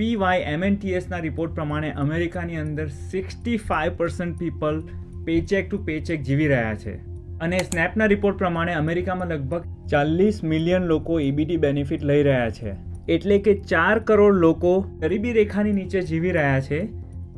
APY એમએનટીએસના report પ્રમાણે અમેરિકાની અંદર sixty five percent people paycheck to paycheck જીવી રહ્યા છે. અને સ્નેપના રિપોર્ટ પ્રમાણે અમેરિકામાં લગભગ ચાલીસ મિલિયન લોકો ઈબીટી બેનિફિટ લઈ રહ્યા છે. એટલે કે ચાર કરોડ લોકો ગરીબી રેખાની નીચે જીવી રહ્યા છે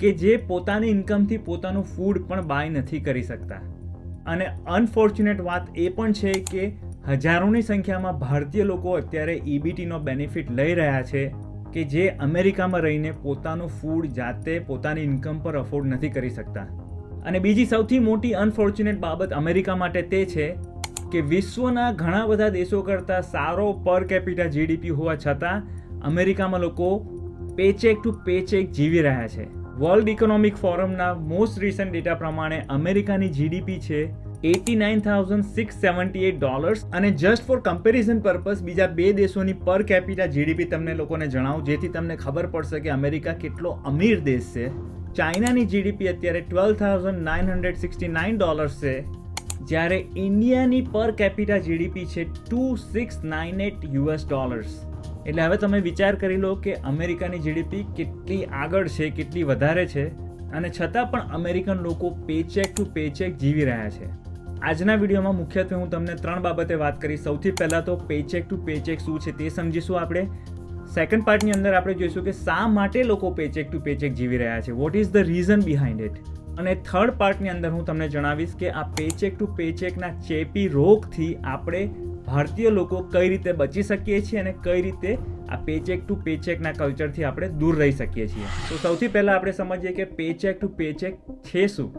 કે જે પોતાની ઇન્કમથી પોતાનું ફૂડ પણ બાય નથી કરી શકતા. અને અનફોર્ચ્યુનેટ વાત એ પણ છે કે હજારોની સંખ્યામાં ભારતીય લોકો અત્યારે ઈબીટીનો બેનિફિટ લઈ રહ્યા છે કે જે અમેરિકામાં રહીને પોતાનું ફૂડ જાતે પોતાની ઇન્કમ પર અફોર્ડ નથી કરી શકતા. અને બીજી સૌથી મોટી અનફોર્ચ્યુનેટ બાબત અમેરિકા માટે તે છે કે વિશ્વના ઘણા બધા દેશો કરતાં સારો પર કેપિટા જીડીપી હોવા છતાં અમેરિકામાં લોકો પેચેક ટુ પેચેક જીવી રહ્યા છે. વર્લ્ડ ઇકોનોમિક ફોરમના મોસ્ટ રિસન્ટ ડેટા પ્રમાણે અમેરિકાની જીડીપી છે eighty nine thousand six seventy eight dollars. અને જસ્ટ ફોર કમ્પેરિઝન પર્પઝ બીજા બે દેશોની પર કેપિટા જીડીપી તમને લોકોને જણાવું, જેથી તમને ખબર પડશે કે અમેરિકા કેટલો અમીર દેશ છે. ચાઇનાની જીડીપી અત્યારે twelve thousand nine hundred sixty nine dollars છે. જ્યારે ઇન્ડિયાની પર કેપિટા જીડીપી છે two six nine eight US dollars એટલે હવે તમે વિચાર કરી લો કે અમેરિકાની જીડીપી કેટલી આગળ છે, કેટલી વધારે છે. અને છતાં પણ અમેરિકન લોકો પેચેક ટુ પેચેક જીવી રહ્યા છે. આજના વિડીયોમાં મુખ્યત્વે હું તમને ત્રણ બાબતે વાત કરીશ. સૌથી પહેલાં તો પેચેક ટુ પેચેક શું છે તે સમજીશું આપણે. સેકન્ડ પાર્ટની અંદર આપણે જોઈશું કે શા માટે લોકો પેચેક ટુ પેચેક જીવી રહ્યા છે. What is the reason behind it અને થર્ડ પાર્ટની અંદર હું તમને જણાવીશ કે આ પેચેક ટુ પેચેકના ચેપી રોગથી આપણે ભારતીય લોકો કઈ રીતે બચી શકીએ છીએ અને કઈ રીતે આ પેચેક ટુ પેચેકના કલ્ચરથી આપણે દૂર રહી શકીએ છીએ. તો સૌથી પહેલાં આપણે સમજીએ કે પેચેક ટુ પેચેક છે શું?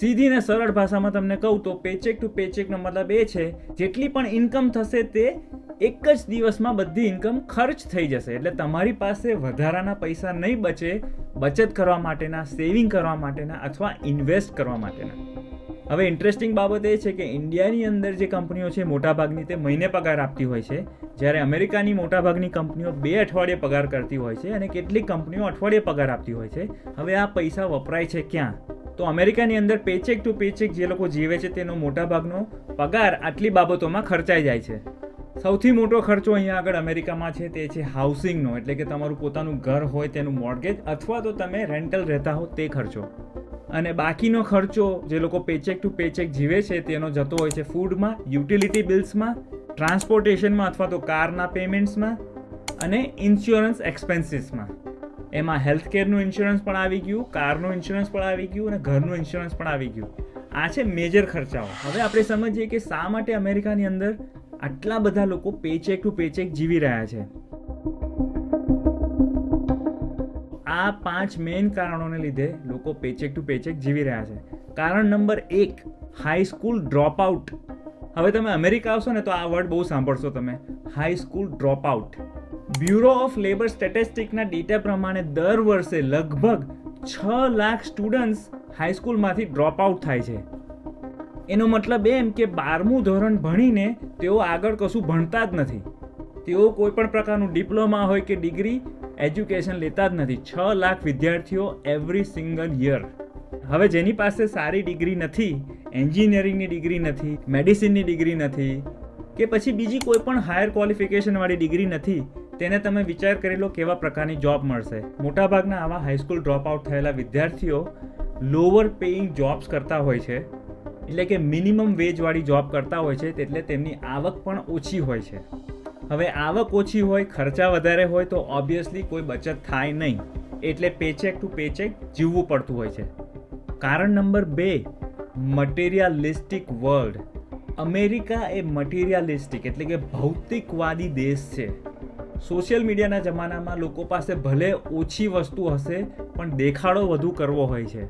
સીધી ને સરળ ભાષામાં તમને કહું તો પેચેક ટુ પેચેકનો મતલબ એ છે, જેટલી પણ ઇન્કમ થશે તે એક જ દિવસમાં બધી ઇન્કમ ખર્ચ થઈ જશે. એટલે તમારી પાસે વધારાના પૈસા નહીં બચે બચત કરવા માટેના સેવિંગ કરવા માટેના અથવા ઇન્વેસ્ટ કરવા માટેના. હવે ઇન્ટરેસ્ટિંગ બાબત એ છે કે ઇન્ડિયાની અંદર જે કંપનીઓ છે, મોટાભાગની તે મહિને પગાર આપતી હોય છે. જ્યારે અમેરિકાની મોટાભાગની કંપનીઓ બે અઠવાડિયે પગાર કરતી હોય છે અને કેટલીક કંપનીઓ અઠવાડિયે પગાર આપતી હોય છે. હવે આ પૈસા વપરાય છે ક્યાં? તો અમેરિકાની અંદર પેચેક ટુ પેચેક જે લોકો જીવે છે તેનો મોટાભાગનો પગાર આટલી બાબતોમાં ખર્ચાઈ જાય છે. સૌથી મોટો ખર્ચો અહીંયા આગળ અમેરિકામાં છે તે છે હાઉસિંગનો એટલે કે તમારું પોતાનું ઘર હોય તેનું મોર્ગેજ અથવા તો તમે રેન્ટલ રહેતા હો તે ખર્ચો. અને બાકીનો ખર્ચો જે લોકો પેચેક ટુ પેચેક જીવે છે તેનો જતો હોય છે ફૂડમાં યુટિલિટી બિલ્સમાં ટ્રાન્સપોર્ટેશનમાં અથવા તો કારના પેમેન્ટ્સમાં અને ઇન્સ્યોરન્સ એક્સપેન્સીસમાં એમાં હેલ્થ કેરનું ઇન્સ્યોરન્સ પણ આવી ગયું કારનું ઇન્સ્યોરન્સ પણ આવી ગયું અને ઘરનું ઇન્સ્યોરન્સ પણ આવી ગયું. આ છે મેજર ખર્ચાઓ. હવે આપણે સમજીએ કે શા માટે અમેરિકાની અંદર આટલા બધા લોકો પેચેક ટુ પેચેક જીવી રહ્યા છે? આ પાંચ મેઇન કારણોને લીધે લોકો પેચેક ટુ પેચેક જીવી રહ્યા છે. કારણ નંબર એક હાઈ સ્કૂલ ડ્રોપ આઉટ હવે તમે અમેરિકા આવશો ને તો આ વર્ડ બહુ સાંભળશો તમે. High school drop out bureau of labor સ્ટેટિસ્ટિકના data પ્રમાણે દર વર્ષે લગભગ છ લાખ સ્ટુડન્ટ્સ હાઈસ્કૂલમાંથી ડ્રોપ આઉટ થાય છે. એનો મતલબ એમ કે બારમું ધોરણ ભણીને તેઓ આગળ કશું ભણતા જ નથી. તેઓ કોઈ પણ પ્રકારનું ડિપ્લોમા હોય કે ડિગ્રી એજ્યુકેશન લેતા જ નથી. છ લાખ વિદ્યાર્થીઓ એવરી સિંગલ યર હવે જેની પાસે સારી ડિગ્રી નથી એન્જિનિયરિંગની ડિગ્રી નથી મેડિસિનની ડિગ્રી નથી કે પછી બીજી કોઈ પણ હાયર ક્વોલિફિકેશનવાળી ડિગ્રી નથી, તેને તમે વિચાર કરી લો કેવા પ્રકારની જોબ મળશે. મોટાભાગના આવા હાઈસ્કૂલ ડ્રોપ આઉટ થયેલા વિદ્યાર્થીઓ લોઅર પેઇંગ જોબ્સ કરતા હોય છે, એટલે કે મિનિમમ વેજવાળી જોબ કરતા હોય છે, એટલે તેમની આવક પણ ઓછી હોય છે. હવે આવક ઓછી હોય, ખર્ચા વધારે હોય, તો ઓબ્વિયસલી કોઈ બચત થાય નહીં. એટલે પેચેક ટુ પેચેક જીવવું પડતું હોય છે. કારણ નંબર બે મટીરિયાલિસ્ટિક વર્લ્ડ અમેરિકા એ મટીરિયાલિસ્ટિક એટલે કે ભૌતિકવાદી દેશ છે. સોશિયલ મીડિયાના જમાનામાં લોકો પાસે ભલે ઓછી વસ્તુ હશે, પણ દેખાડો વધુ કરવો હોય છે.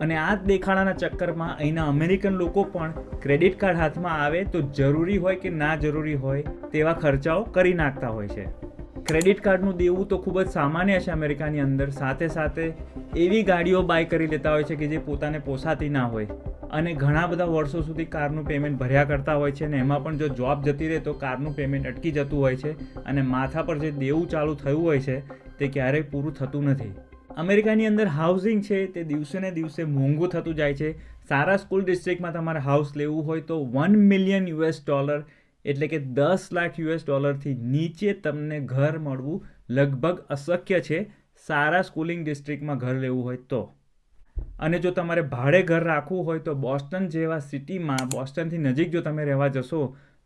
અને આ જ દેખાડાના ચક્કરમાં અહીંના અમેરિકન લોકો પણ ક્રેડિટ કાર્ડ હાથમાં આવે તો જરૂરી હોય કે ના જરૂરી હોય તેવા ખર્ચાઓ કરી નાખતા હોય છે. ક્રેડિટ કાર્ડનું દેવું તો ખૂબ જ સામાન્ય છે અમેરિકાની અંદર. સાથે સાથે એવી ગાડીઓ બાય કરી લેતા હોય છે કે જે પોતાને પોસાતી ના હોય. અને ઘણા બધા વર્ષો સુધી કારનું પેમેન્ટ ભર્યા કરતા હોય છે અને એમાં પણ જો જોબ જતી રહે તો કારનું પેમેન્ટ અટકી જતું હોય છે અને માથા પર જે દેવું ચાલુ થયું હોય છે તે ક્યારેય પૂરું થતું નથી. અમેરિકાની અંદર હાઉસિંગ છે તે દિવસે ને દિવસે મોંઘું થતું જાય છે. સારા સ્કૂલ ડિસ્ટ્રિક્ટમાં તમારે હાઉસ લેવું હોય તો વન મિલિયન યુએસ ડોલર એટલે કે દસ લાખ યુએસ ડોલરથી નીચે તમને ઘર મળવું લગભગ અશક્ય છે. સારા સ્કૂલિંગ ડિસ્ટ્રિક્ટમાં ઘર લેવું હોય તો. અને જો તમારે ભાડે ઘર રાખવું હોય તો બોસ્ટન જેવા સિટીમાં, બોસ્ટનથી નજીક જો તમે રહેવા જશો,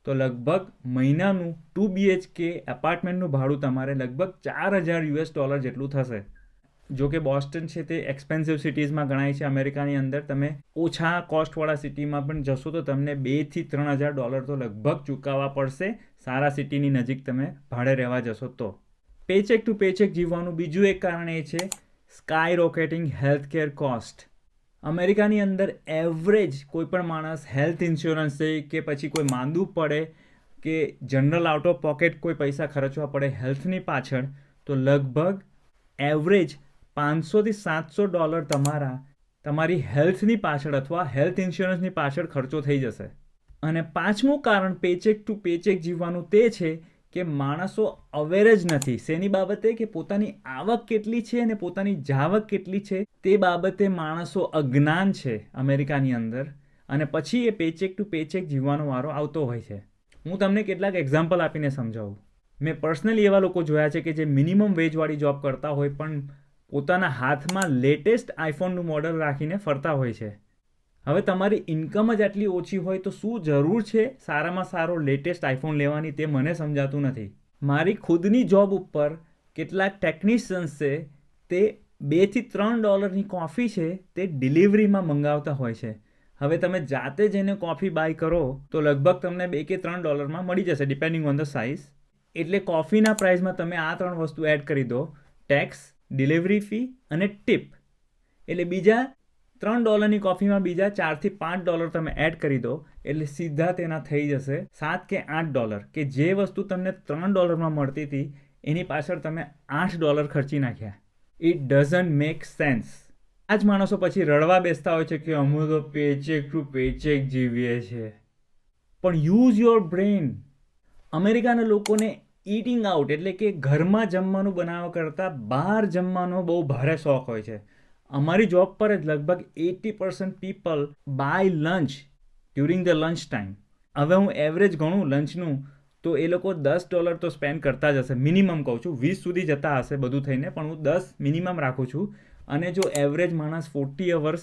તો લગભગ મહિનાનું ટુ બીએચકે એપાર્ટમેન્ટનું ભાડું તમારે લગભગ ચાર હજાર યુએસ ડોલર જેટલું થશે. જો કે બોસ્ટન છે તે એક્સપેન્સિવ સિટીઝમાં ગણાય છે. અમેરિકાની અંદર તમે ઓછા કોસ્ટવાળા સિટીમાં પણ જશો તો તમને બેથી ત્રણ હજાર ડોલર તો લગભગ ચૂકવવા પડશે. સારા સિટીની નજીક તમે ભાડે રહેવા જશો તો. પેચેક ટુ પેચેક જીવવાનું બીજું એક કારણ એ છે sky rocketing health care cost અમેરિકાની અંદર એવરેજ કોઈ પણ માણસ હેલ્થ ઇન્સ્યોરન્સ છે કે પછી કોઈ માંદું પડે કે જનરલ આઉટ ઓફ પોકેટ કોઈ પૈસા ખર્ચવા પડે હેલ્થની પાછળ, તો લગભગ એવરેજ પાંચસોથી સાતસો ડોલર તમારા, તમારી હેલ્થની પાછળ અથવા હેલ્થ ઇન્સ્યોરન્સની પાછળ ખર્ચો થઈ જશે. અને પાંચમું કારણ પેચેક ટુ પેચેક જીવવાનું તે છે કે માણસો અવેર જ નથી. શેની બાબતે? કે પોતાની આવક કેટલી છે અને પોતાની જાવક કેટલી છે? તે બાબતે માણસો અજ્ઞાન છે અમેરિકાની અંદર. અને પછી એ પેચેક ટુ પેચેક જીવવાનો વારો આવતો હોય છે. હું તમને કેટલાક એક્ઝામ્પલ આપીને સમજાવું. મેં પર્સનલી એવા લોકો જોયા છે કે જે મિનિમમ વેજવાળી જોબ કરતા હોય, પણ પોતાના હાથમાં લેટેસ્ટ આઈફોનનું મોડલ રાખીને ફરતા હોય છે. હવે તમારી ઇન્કમ જ આટલી ઓછી હોય તો શું જરૂર છે સારામાં સારો લેટેસ્ટ આઈફોન લેવાની તે મને સમજાતું નથી. મારી ખુદની જોબ ઉપર કેટલાક ટેકનિશિયન્સ છે તે બેથી ત્રણ ડોલરની કોફી છે તે ડિલિવરીમાં મંગાવતા હોય છે. હવે તમે જાતે જઈને કોફી બાય કરો તો લગભગ તમને બે કે ત્રણ ડોલરમાં મળી જશે ડિપેન્ડિંગ ઓન ધ સાઇઝ એટલે કોફીના પ્રાઇસમાં તમે આ ત્રણ વસ્તુ એડ કરી દો ટેક્સ ડિલિવરી ફી અને ટીપ એટલે બીજા ત્રણ ડોલરની કોફીમાં બીજા ચારથી પાંચ ડોલર તમે એડ કરી દો, એટલે સીધા તેના થઈ જશે સાત કે આઠ ડોલર, કે જે વસ્તુ તમને ત્રણ ડોલરમાં મળતી હતી, એની પાછળ તમે આઠ ડોલર ખર્ચી નાખ્યા. ઇટ ડઝન્ટ મેક સેન્સ આ જ માણસો પછી રડવા બેસતા હોય છે કે અમે તો પેચેક ટુ પેચેક જીવીએ છીએ. પણ યુઝ યોર બ્રેન અમેરિકાના લોકોને ઇટિંગ આઉટ એટલે કે ઘરમાં જમવાનું બનાવવા કરતાં બહાર જમવાનો બહુ ભારે શોખ હોય છે. અમારી જોબ પર જ લગભગ eighty percent people buy lunch during the lunch time હવે હું એવરેજ ગણું લંચનું તો એ લોકો દસ ડોલર તો સ્પેન્ડ કરતા જ હશે. મિનિમમ કહું છું, વીસ સુધી જતા હશે બધું થઈને, પણ હું દસ મિનિમમ રાખું છું. અને જો એવરેજ માણસ ફોર્ટી અવર્સ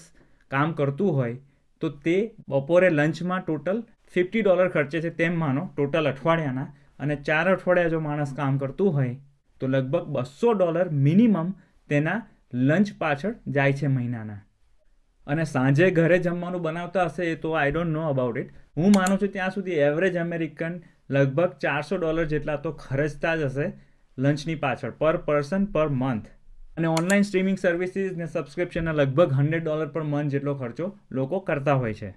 કામ કરતું હોય, તો તે બપોરે લંચમાં ટોટલ ફિફ્ટી ડોલર ખર્ચે છે. તેમ માનો ટોટલ અઠવાડિયાના. અને ચાર અઠવાડિયા જો માણસ કામ કરતું હોય, તો લગભગ બસો ડોલર મિનિમમ તેના લંચ પાછળ જાય છે મહિનાના. અને સાંજે ઘરે જમવાનું બનાવતા હશે એ તો I don't know about it હું માનું છું ત્યાં સુધી એવરેજ અમેરિકન લગભગ ચારસો ડોલર જેટલા તો ખર્ચતા જ હશે લંચની પાછળ પર પર્સન પર મંથ અને ઓનલાઈન સ્ટ્રીમિંગ સર્વિસીસ ને સબસ્ક્રિપ્શનના લગભગ હંડ્રેડ ડોલર પર મંથ જેટલો ખર્ચો લોકો કરતા હોય છે.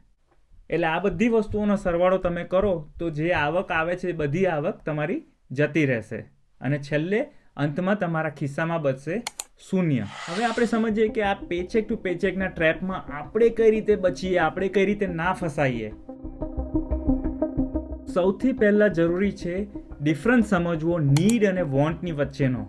એટલે આ બધી વસ્તુઓનો સરવાળો તમે કરો તો જે આવક આવે છે એ બધી આવક તમારી જતી રહેશે. અને છેલ્લે અંતમાં તમારા ખિસ્સામાં બચશે શૂન્ય. હવે આપણે સમજીએ કે આ પેચેક ટુ પેચેકના ટ્રેપમાં આપણે કઈ રીતે બચીએ, આપણે કઈ રીતે ના ફસાઈએ. સૌથી પહેલાં જરૂરી છે ડિફરન્સ સમજવો નીડ અને વોન્ટની વચ્ચેનો.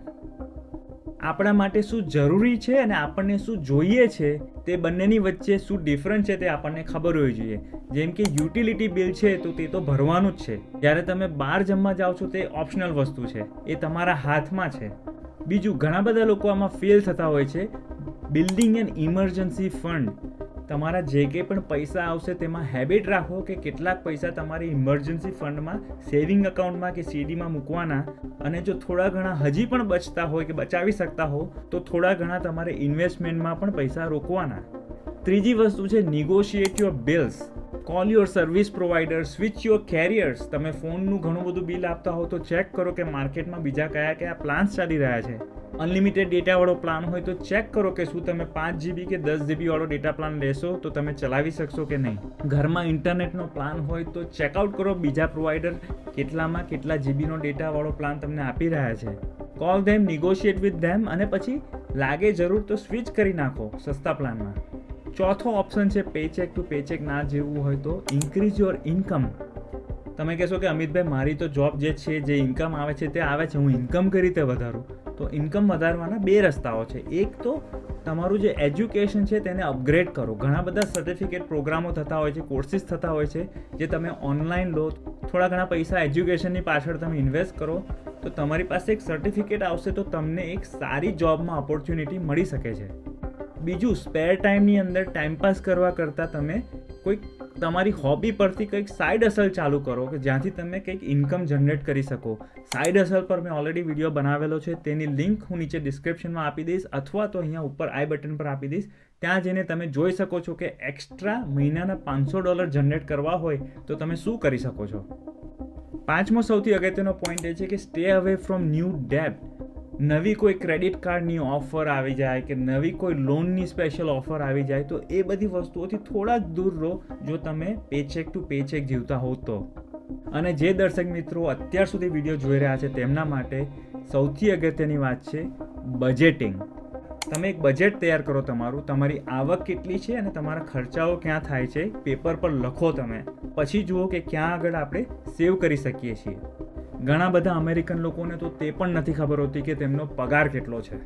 આપણા માટે શું જરૂરી છે અને આપણને શું જોઈએ છે તે બંનેની વચ્ચે શું ડિફરન્સ છે તે આપણને ખબર હોવી જોઈએ. જેમ કે યુટિલિટી બિલ છે તો તે તો ભરવાનું જ છે. જ્યારે તમે બહાર જમવા જાઓ છો તે ઓપ્શનલ વસ્તુ છે. એ તમારા હાથમાં છે. બીજું ઘણા બધા લોકો આમાં ફેલ થતા હોય છે. બિલ્ડિંગ એન ઇમરજન્સી ફંડ તમારા જે કંઈ પણ પૈસા આવશે તેમાં હેબિટ રાખો કે કેટલાક પૈસા તમારી ઇમરજન્સી ફંડમાં સેવિંગ અકાઉન્ટમાં કે સીડીમાં મૂકવાના. અને જો થોડા ઘણા હજી પણ બચતા હોય કે બચાવી શકતા હો, તો થોડા ઘણા તમારે ઇન્વેસ્ટમેન્ટમાં પણ પૈસા રોકવાના. ત્રીજી વસ્તુ છે negotiate your bills call your service provider switch your carriers તમે ફોનનું ઘણું બધું બિલ આપતા હો તો ચેક કરો કે માર્કેટમાં બીજા કયા કયા પ્લાન્સ ચાલી રહ્યા છે. અનલિમિટેડ ડેટાવાળો પ્લાન હોય તો ચેક કરો કે શું તમે પાંચ જીબી કે દસ જીબી વાળો ડેટા પ્લાન લેશો તો તમે ચલાવી શકશો કે નહીં. ઘરમાં ઇન્ટરનેટનો પ્લાન હોય તો ચેકઆઉટ કરો. બીજા પ્રોવાઈડર કેટલામાં કેટલા જીબીનો ડેટાવાળો પ્લાન તમને આપી રહ્યા છે. Call them negotiate with them અને પછી લાગે જરૂર તો સ્વિચ કરી નાખો સસ્તા પ્લાનમાં. ચોથો ઓપ્શન છે પેચેક ટુ પેચેક ના જેવું હોય તો ઇન્ક્રીઝ યોર ઇન્કમ તમે કહેશો કે અમિતભાઈ, મારી તો જોબ જે છે, જે ઇન્કમ આવે છે તે આવે છે, હું ઇન્કમ કઈ રીતે વધારું? તો ઇન્કમ વધારવાના બે રસ્તાઓ છે. એક તો તમારું જે એજ્યુકેશન છે તેને અપગ્રેડ કરો. ઘણા બધા સર્ટિફિકેટ પ્રોગ્રામો થતા હોય છે કોર્સિસ થતા હોય છે, જે તમે ઓનલાઈન લો. થોડા ઘણા પૈસા એજ્યુકેશનની પાછળ તમે ઇન્વેસ્ટ કરો, તો તમારી પાસે એક સર્ટિફિકેટ આવશે તો તમને એક સારી જોબમાં ઓપોર્ચ્યુનિટી મળી શકે છે. બીજું સ્પેર ટાઈમની અંદર ટાઈમપાસ કરવા કરતાં તમે કોઈક તમારી હોબી પરથી કંઈક સાઈડ અસલ ચાલુ કરો કે જ્યાંથી તમે કંઈક ઇન્કમ જનરેટ કરી શકો. સાઈડ અસલ પર મેં ઓલરેડી વીડિયો બનાવેલો છે, તેની લિંક હું નીચે ડિસ્ક્રિપ્શનમાં આપી દઈશ અથવા તો અહીંયા ઉપર આઈ બટન પર આપી દઈશ. ત્યાં જઈને તમે જોઈ શકો છો કે એક્સ્ટ્રા મહિનાના પાંચસો ડોલર જનરેટ કરવા હોય તો તમે શું કરી શકો છો? પાંચમો સૌથી અગત્યનો પોઈન્ટ એ છે કે સ્ટે અવે ફ્રોમ ન્યૂ ડેબ્ટ નવી કોઈ ક્રેડિટ કાર્ડની ઓફર આવી જાય કે નવી કોઈ લોનની સ્પેશિયલ ઓફર આવી જાય તો એ બધી વસ્તુઓથી થોડા જ દૂર રહો જો તમે પેચેક ટુ પેચેક જીવતા હોવ તો. અને જે દર્શક મિત્રો અત્યાર સુધી વીડિયો જોઈ રહ્યા છે તેમના માટે સૌથી અગત્યની વાત છે બજેટિંગ તમે એક બજેટ તૈયાર કરો તમારું, તમારી આવક કેટલી છે અને તમારા ખર્ચાઓ ક્યાં થાય છે પેપર પર લખો તમે. પછી જુઓ કે ક્યાં આગળ આપણે સેવ કરી શકીએ છીએ. ઘણા બધા અમેરિકન લોકોને તો તે પણ નથી ખબર હોતી કે તેમનો પગાર કેટલો છે.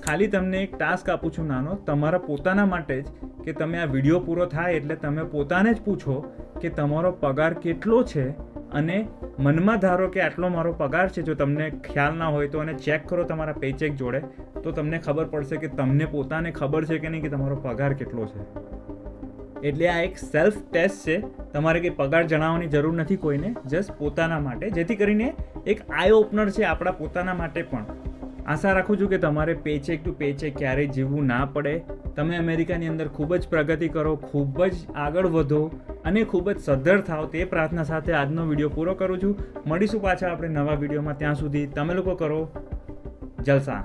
ખાલી તમને એક ટાસ્ક આપું છું નાનો, તમારા પોતાના માટે જ કે તમે આ વીડિયો પૂરો થાય એટલે તમે પોતાને જ પૂછો કે તમારો પગાર કેટલો છે અને મનમાં ધારો કે આટલો મારો પગાર છે, જો તમને ખ્યાલ ના હોય તો અને ચેક કરો તમારા પેચેક જોડે, તો તમને ખબર પડશે કે તમને પોતાને ખબર છે કે નહીં કે તમારો પગાર કેટલો છે. એટલે આ એક સેલ્ફ ટેસ્ટ છે. તમારે કંઈ પગાર જણાવવાની જરૂર નથી કોઈને જસ્ટ પોતાના માટે. જેથી કરીને એક આઈ ઓપનર છે આપણા પોતાના માટે પણ. આશા રાખું છું કે તમારે પેચેક ટુ પેચેક ક્યારેય જીવવું ના પડે. તમે અમેરિકાની અંદર ખૂબ જ પ્રગતિ કરો, ખૂબ જ આગળ વધો અને ખૂબ જ સદ્ધર થાવ તે પ્રાર્થના સાથે આજનો વીડિયો પૂરો કરું છું. મળીશું પાછા આપણે નવા વિડીયોમાં. ત્યાં સુધી તમે લોકો કરો જલસા.